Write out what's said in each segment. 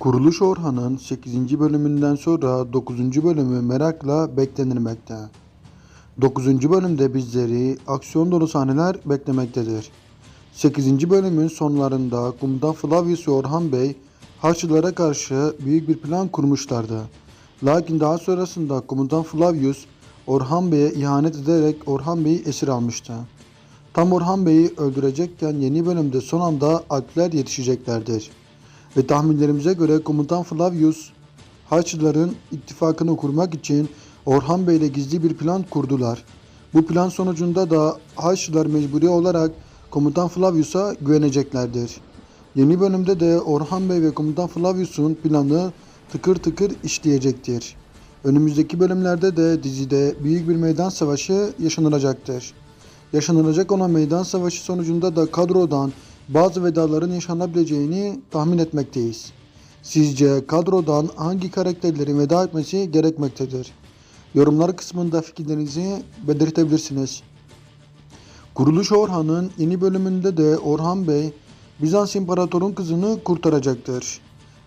Kuruluş Orhan'ın 8. bölümünden sonra 9. bölümü merakla beklenilmekte. 9. bölümde bizleri aksiyon dolu sahneler beklemektedir. 8. bölümün sonlarında Komutan Flavius Orhan Bey Haçlılara karşı büyük bir plan kurmuşlardı. Lakin daha sonrasında Komutan Flavius Orhan Bey'e ihanet ederek Orhan Bey'i esir almıştı. Tam Orhan Bey'i öldürecekken yeni bölümde son anda Alpler yetişeceklerdir. Ve tahminlerimize göre Komutan Flavius Haçlıların ittifakını kurmak için Orhan Bey ile gizli bir plan kurdular. Bu plan sonucunda da Haçlılar mecburi olarak Komutan Flavius'a güveneceklerdir. Yeni bölümde de Orhan Bey ve Komutan Flavius'un planı tıkır tıkır işleyecektir. Önümüzdeki bölümlerde de dizide büyük bir meydan savaşı yaşanılacaktır. Yaşanılacak olan meydan savaşı sonucunda da kadrodan bazı vedaların yaşanabileceğini tahmin etmekteyiz. Sizce kadrodan hangi karakterlerin veda etmesi gerekmektedir? Yorumlar kısmında fikirlerinizi belirtebilirsiniz. Kuruluş Orhan'ın yeni bölümünde de Orhan Bey Bizans İmparator'un kızını kurtaracaktır.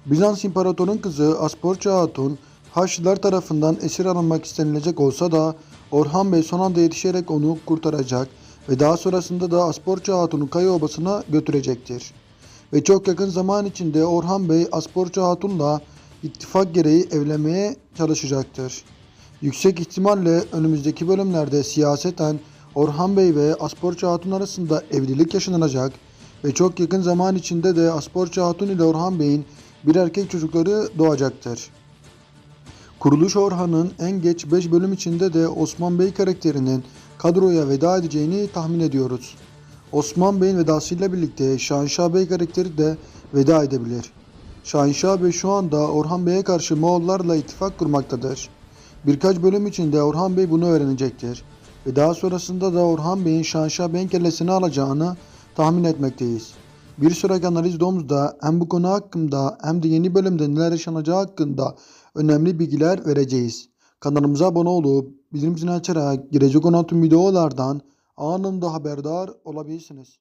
Bizans İmparator'un kızı Asporça Hatun Haçlılar tarafından esir alınmak istenilecek olsa da Orhan Bey son anda yetişerek onu kurtaracak ve daha sonrasında da Asporça Hatun'u Kaya Obası'na götürecektir. Ve çok yakın zaman içinde Orhan Bey Asporça Hatun'la ittifak gereği evlenmeye çalışacaktır. Yüksek ihtimalle önümüzdeki bölümlerde siyaseten Orhan Bey ve Asporça Hatun arasında evlilik yaşanacak ve çok yakın zaman içinde de Asporça Hatun ile Orhan Bey'in bir erkek çocukları doğacaktır. Kuruluş Orhan'ın en geç 5 bölüm içinde de Osman Bey karakterinin kadroya veda edeceğini tahmin ediyoruz. Osman Bey'in vedasıyla birlikte Şahinşah Bey karakteri de veda edebilir. Şahinşah Bey şu anda Orhan Bey'e karşı Moğollarla ittifak kurmaktadır. Birkaç bölüm içinde Orhan Bey bunu öğrenecektir. Ve daha sonrasında da Orhan Bey'in Şahinşah Bey'in kellesini alacağını tahmin etmekteyiz. Bir sonraki analiz domuzda hem bu konu hakkında hem de yeni bölümde neler yaşanacağı hakkında önemli bilgiler vereceğiz. Kanalımıza abone olup bildirim zilini açarak gelecek olan tüm videolardan anında haberdar olabilirsiniz.